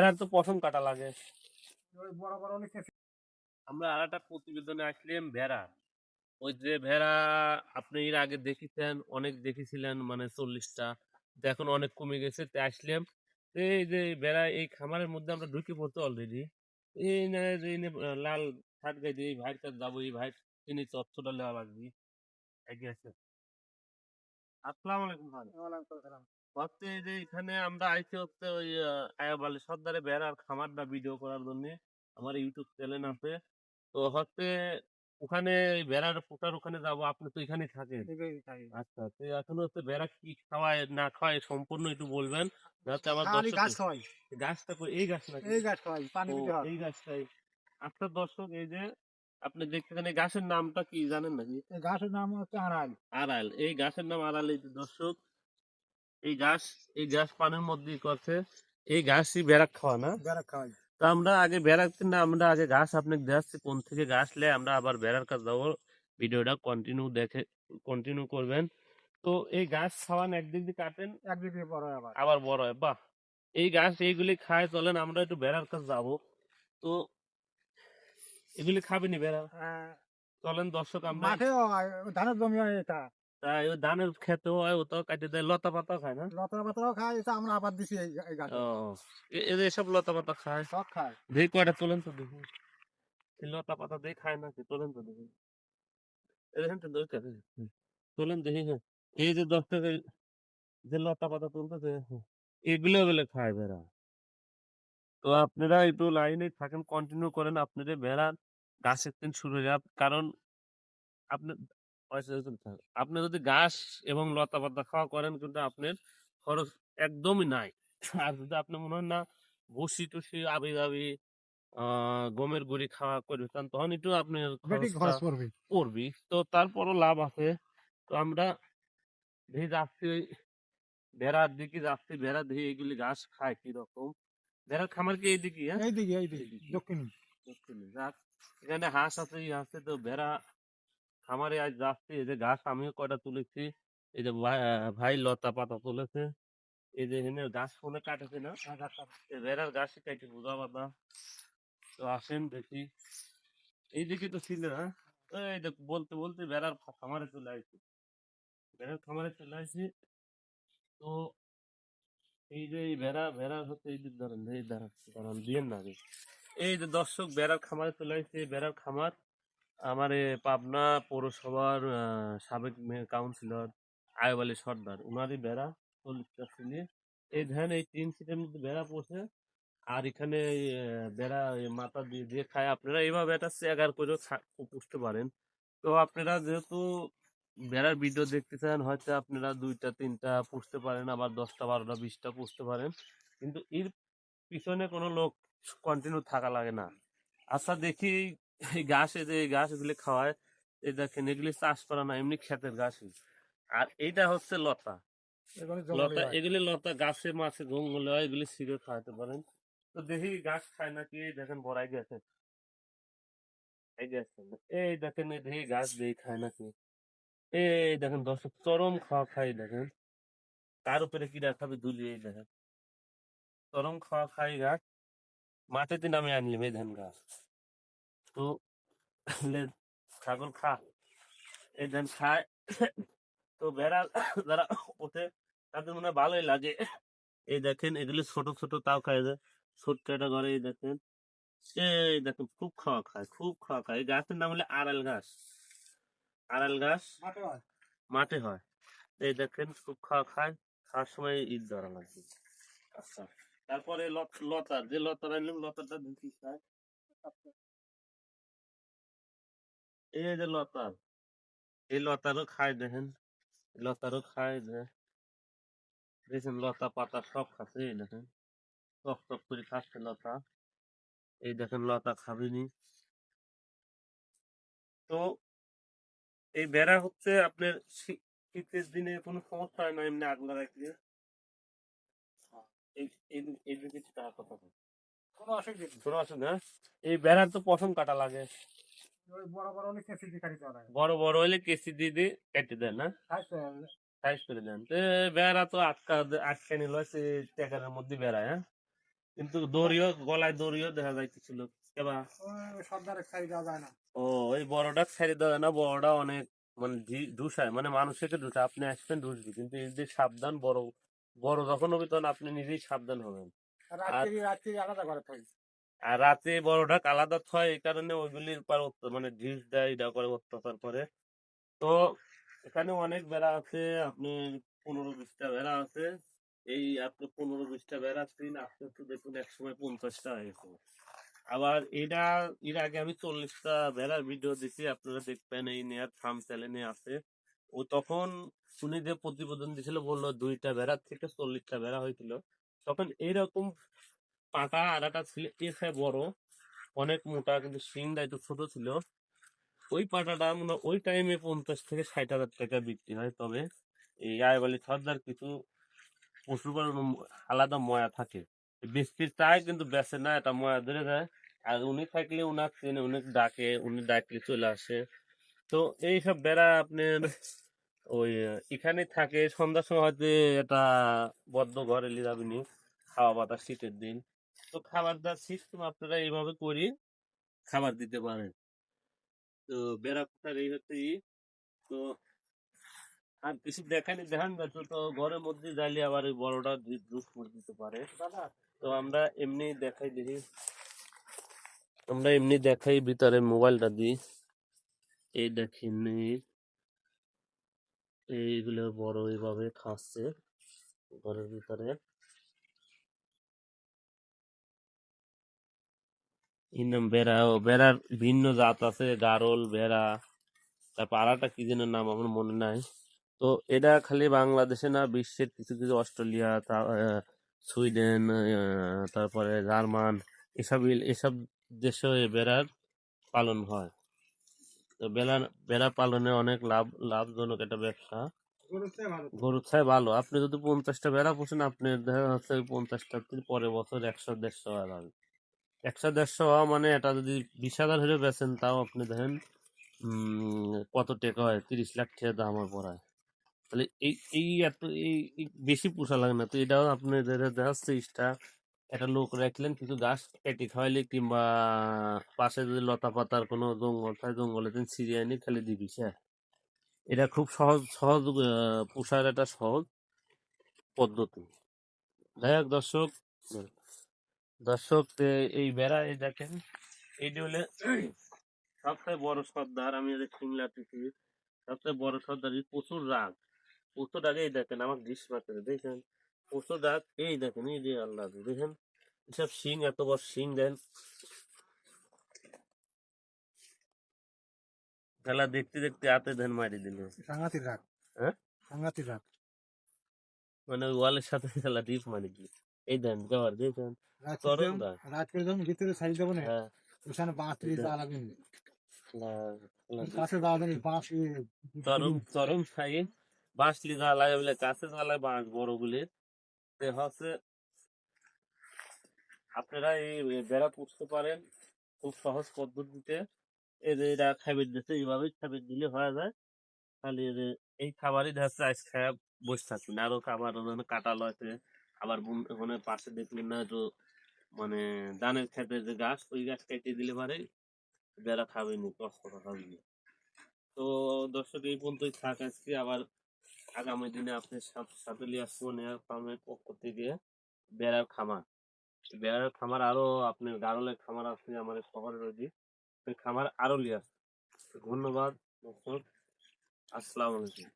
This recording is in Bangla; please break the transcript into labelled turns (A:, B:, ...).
A: ভেড়ার তো পশম কাটা লাগে।
B: বড় বড় অনেক কেঁচি
A: আমরা আর একটা প্রতিবেদনে আসলাম ভেড়া। ওই যে ভেড়া আপনি এর আগে দেখেছেন অনেক দেখেছিলেন মানে চল্লিশটা। এখন অনেক কমে গেছে তাই আসলাম। এই যে ভেড়া এই খামারের মধ্যে আমরা ঢুকে পড়তে অলরেডি এই না যে এই লাল শার্ট গাই দিয়ে এই ভাইয়ের কাছে যাব এই ভাই তিনি চচ্চটা নেওয়া লাগবে। এগিয়ে আছে আসসালামু আলাইকুম ভাই। এই যে এখানে আমরা আইছি হচ্ছে ওই আয়াবালি সর্দারে বেড়ার খামারটা ভিডিও করার জন্য। আমার ইউটিউব চ্যানেল আছে। তো হচ্ছে ওখানে বেড়ার পোটার ওখানে যাব। আপনি তো এখানে থাকেন। আচ্ছা তো এখন হচ্ছে বেড়া কি খাওয়ায় না খাওয়ায় সম্পূর্ণ একটু বলবেন। যাতে আমার
B: গাছ
A: দর্শক
B: হয়।
A: গাছটা এই গাছ নাকি?
B: এই গাছ হয় পানি
A: এই গাছটাই। আপনার দর্শক এই যে আপনি দেখতেছেন এই গাছের নামটা কি জানেন নাকি?
B: গাছের নাম হচ্ছে আড়াল।
A: আড়াল। এই গাছের নাম আড়াল এই যে দর্শক। এই গাছ এই গাছ পানির মধ্যে করছে? এই গাছই বেড়াক খাওয়া না?
B: বেড়া খাওয়াই
A: তো আমরা আগে বেড়াক না আমরা আগে গাছ আপনাকে দেখাচ্ছি কোন থেকে গাছ লে আমরা আবার বেড়ার কাছে যাব। ভিডিওটা কন্টিনিউ দেখে কন্টিনিউ করবেন। তো এই গাছ খাওয়ান একদিক দিয়ে কাটেন
B: একদিকে বড় হয় আবার।
A: আবার বড় হয় বাহ! এই গাছ এইগুলি খায় চলেন আমরা একটু বেড়ার কাছে যাব। তো এগুলি খাবেনি বেড়া?
B: আহ,
A: চলেন দর্শক আমরা
B: ধানের জমি হয় এটা।
A: তাই ওই ধানের খেতেও হয় ওটাও কাটে দেয় লতা পাতা খায় না?
B: লতা পাতাও খায় এটা আমরা আবার দিছি এই
A: ও এসব লতা পাতা খায়।
B: সব খায়।
A: দেখি কয়টা তোলেন তো দেখি। এই লতা পাতা খায় না কি তোলেন তো দেখি। এই দেখেন তো দরকার। তোলেন দেখি হ্যাঁ। এই যে দশ টাকা যে লতা পাতা তুলতেছে এগুলো বলে খায় ভেড়া। তো আপনারা একটু লাইনে থাকেন কন্টিনিউ করেন আপনাদের ভেড়া গাছের দিন শুরু হয়ে কারণ আপনি। আপনি যদি ঘাস এবং লতা পাতা খাওয়া করেন কিন্তু আপনার খরচ একদমই নাই। আর যদি আপনি মনে হয় না ভুসি টুসি আবি আহ গমের গুড়ি খাওয়া করে চান তখন একটু
B: খরচ করবে
A: পড়বি তো তারপরও লাভ আছে। তো আমরা দেখি যাচ্ছি ওই ভেড়ার দিকে যাচ্ছি ভেড়া দেখি এগুলি ঘাস খায় কীরকম? ভেড়ার খামার কি এইদিকে হ্যাঁ?
B: এইদিকে এইদিকে
A: এইদিকে।
B: দক্ষিণে।
A: যাক, এখানে হাঁস আছে আছে তো ভেড়া খামারে আজ যাচ্ছি, এই যে ঘাস আমিও কয়টা তুলেছি, এই যে ভাই লতা পাতা তুলেছে, এই যে এখানে গাছ ফোনে কাটেছে না ভেড়ার গাছে কাটে, বুঝা পাতা তো আসেন দেখি এইদিকে তো ছিল না, এই দেখ বলতে বলতে বেড়ার খামারে চলে আসছি বেড়ার খামারে চলে আসছি তো এই যে এই ভেড়া ভেড়া হচ্ছে এই যে ধরেন, এই দাঁড়াচ্ছে দাঁড়ান, দিয়েন না। এই যে দর্শক বেড়ার খামারে চলে আসছে বেড়ার খামার আমার এ পাবনা পৌরসভার আহ, সাবেক কাউন্সিলর আয়ব আলী সর্দার। উনারই বেড়া চল্লিশটা ছিল এই ধ্যান এই তিন সিটের মধ্যে বেড়া পড়ছে আর এখানে বেড়া মাথা দিয়ে দিয়ে খায়। আপনারা এইভাবে একটা চেগার করেও পুষতে পারেন। তো আপনারা যেহেতু বেড়ার ভিডিও দেখতে চান হয়তো আপনারা দুইটা তিনটা পুষতে পারেন আবার দশটা বারোটা বিশটা পুষতে পারেন। কিন্তু এর পিছনে কোনো লোক কন্টিনিউ থাকা লাগে না। আচ্ছা দেখি এই গাছ যে এগুলি খাওয়ায় এই দেখেন এগুলি চাষ করা না এমনি ক্ষেতের গাছই আর এইটা হচ্ছে লতা। লতা এগুলি লতা গাছে মাছে জঙ্গলে হয় এগুলি ছিঁড়ে খাওয়াতে পারেন। তো দেখি গাছ খায় নাকি দেখেন বড়াই গেছে। এই দেখেন এই দিয়ে খায় নাকি। এই দেখেন দর্শক চরম খাওয়া খাই দেখেন। তার উপরে কি দেখাবে দুলি এই দেখেন। চরম খাওয়া খাই গাছ মাঠেতে নামে আনলিম এই ধান গাছ তো ছাগল খা। এই ধান খায়। তো বেড়া যারা ওঠে তাদের মনে ভালোই লাগে। এই দেখেন এগুলি ছোট ছোট তাও খায় যায় ছোট্ট একটা ঘরে এই দেখেন। এই দেখেন খুব খাওয়া খায় খুব খাওয়া খায়। এই গাছের নাম হলে আড়াল গাছ আড়াল গাছ
B: মাঠে হয়।
A: এই দেখেন খুব খাওয়া খায়। খাওয়ার সময় ঈদ ধরা লাগবে আচ্ছা। তারপরে লত- লতা যে লতা আনলাম লতাটা দেখি খায় এই যে লতা এই লতারও খায় দেখেন লতারও খায় যে। লতা পাতা সব খাচ্ছে, এই দেখেন। করে খাচ্ছে লতা। এই দেখেন লতা খাবেনি। তো এই বেড়া হচ্ছে আপনার শীতের দিনে কোনো সমস্যা হয় না, এমনি আগ লাগাইতে হ্যাঁ? এই বেড়ার তো পশম কাটা লাগে।
B: বড় বড়
A: হলে কেসি দিয়ে কেটে দেন না? সাইজ করে দেন। তো বেড়া তো আটকা আটকে নিল সে ট্যাকারের মধ্যে বেড়ায় হ্যাঁ? কিন্তু দড়িও গলায় দড়িও দেখা যাইতেছিল। ও ওই বড়টা ছেড়ে দেওয়া না বড়টা অনেক মানে ধি- ঢুসায় মানে মানুষকে ঢুসায় আপনি আসবেন ঢুসবি কিন্তু এই যে সাবধান বড় বড় যখন হবে তখন আপনি নিজেই সাবধান হবেন।
B: রাত্রি রাত্রি আলাদা করে
A: আর রাতে বড়টা আলাদা হয় এই কারণে ওইগুলির মানে ঢিস দেয়, এটা করে অত্যাচার করে। তো এখানে অনেক বেড়া আছে, আপনি পনেরো বিশটা বেড়া আছে। এই আপনি পনেরো বিশটা বেড়া তিন আস্তে আস্তে দেখুন এক সময় পঞ্চাশটা হয়েছে। আবার এটা, এর আগে আমি চল্লিশটা বেড়ার ভিডিও দিছি আপনারা দেখবেন এই নেয়ার ফার্ম চ্যানেলে আছে। ও তখন শুনে যে প্রতিবেদন দিয়েছিল বলল দুইটা বেড়ার থেকে চল্লিশটা বেড়া হয়েছিল। তখন এইরকম পাটা আড়াটা ছিল এসে বড়, অনেক মোটা কিন্তু শিংটা একটু ছোট ছিল। ওই পাটাটা মনে ওই টাইমে পঞ্চাশ থেকে ষাট হাজার টাকা বিক্রি হয়। তবে এই আয়বালি সর্দার কিছু পশুর পালন আলাদা ময়া থাকে। বেশি চায় কিন্তু বেচে না, এটা ময়া ধরে যায়। আর উনি থাকলে উনার চেনে উনি ডাকে, উনি ডাকলে চলে আসে। তো এইসব বেড়া আপনার ওই এখানে থাকে। সন্ধ্যার সময় হয়তো এটা বদ্ধ ঘরে নিয়ে। যাবেনি খাওয়া পাতা শীতের দিন। তো খাবার দাবার সিস্টেম আপনারা এইভাবে করি খাবার দিতে পারেন। তো বেড়া এই হচ্ছে তো আর কিছু দেখানি দেখান না, তো ঘরের মধ্যে যাইলে আবার ওই বড়টা দুধ করে দিতে পারে, তো আমরা এমনি দেখাই দেখি। আমরা এমনি দেখাই, ভিতরে মোবাইলটা দিই। এই দেখেন এই এইগুলো বড় এইভাবে খাচ্ছে ঘরের ভিতরে। নাম বেড়া ও বেড়ার ভিন্ন জাত আছে, গারল, বেড়া। তারপর আরেকটা কি যেন নাম আমার মনে নাই। তো এটা খালি বাংলাদেশে না, বিশ্বের কিছু কিছু, অস্ট্রেলিয়া সুইডেন তারপরে জার্মান, এসব এসব দেশে বেড়ার পালন হয়। তো বেড়া বেড়া পালনে অনেক লাভ, লাভজনক একটা ব্যবসা।
B: গরুর চেয়ে ভালো।
A: আপনি যদি পঞ্চাশটা বেড়া পোষেন আপনি দেখা যাচ্ছে পঞ্চাশটা পরের বছর একশো, দেড়শো হওয়া যাবে একশো দেড়শো হওয়া মানে এটা যদি বিশ হাজার হলে বেচেন, তাও আপনি দেখেন কত টাকা হয়, তিরিশ লাখ টাকা দাম হয় পড়ায়। তাহলে এই এই এত, এই বেশি পোষা লাগে না। তো এটাও আপনি দেখা যাচ্ছে একটা লোক রাখলেন কিছু গাছ কেটে খাওয়াইলে কিংবা পাশে যদি লতা পাতার কোনো জঙ্গল থাকে, জঙ্গলে দিন ছিঁড়ে আনি খালি দিবি স্যার এটা খুব সহজ সহজ পোষার একটা সহজ পদ্ধতি। যাই হোক দর্শক দর্শক এই বেড়া এই দেখেন এইটি হলে সবচেয়ে বড় সর্দার আমি যে সিমলা থেকে সবথেকে বড় সর্দার প্রচুর রাগ। প্রচুর রাগে এই দেখেন আমার গ্রীষ্ম মাত্রে দেখেন প্রচুর রাগ এই দেখেন এই যে আল্লাহ দেখেন এসব শিং এত বড় শিং দেন। খেলা দেখতে দেখতে হাতে ধান মারি দিল।
B: সাংঘাতিক রাগ।
A: হ্যাঁ?
B: সাংঘাতিক রাগ।
A: মানে ওয়ালের সাথে খেলা ডিপ মারি দিল। এই দেন জবার দেখেন
B: রাত করে রাত করে যখন ভিতরে সাইড দেবো না।
A: হ্যাঁ।
B: ওখানে বাঁশ দিয়ে কাছে বাঁশ
A: চরম চরম সাইন বাঁশ লাগে বলে কাছে বাঁশ বড় হচ্ছে আপনারা এই বেড়া পুষতে পারেন খুব সহজ পদ্ধতিতে। এরা খাবার দিতে এইভাবে খাবার দিলে হয়ে যায়। তাহলে এই খাবারই দেখা যাচ্ছে আজ খায় বসে থাকবেন আরও খাবার কাটা লয়তে আবার ওখানে পাশে দেখলেন না তো মানে ধানের খেতে যে গাছ, ওই গাছ কেটে দিলে পারে বেড়া খাবে নি কষ্ট খাবে নি তো দর্শক, এই পর্যন্তই থাক আজকে। আবার আগামী দিনে আপনার সাথে নিয়ে আসব নেয়ার ফার্মের পক্ষ থেকে বেড়ার খামার। বেড়ার খামার আরও আপনার গারলের খামার আছে আমাদের শহরে রয়েছে খামার আরও নিয়ে আসবে। ধন্যবাদ আসসালামু আলাইকুম।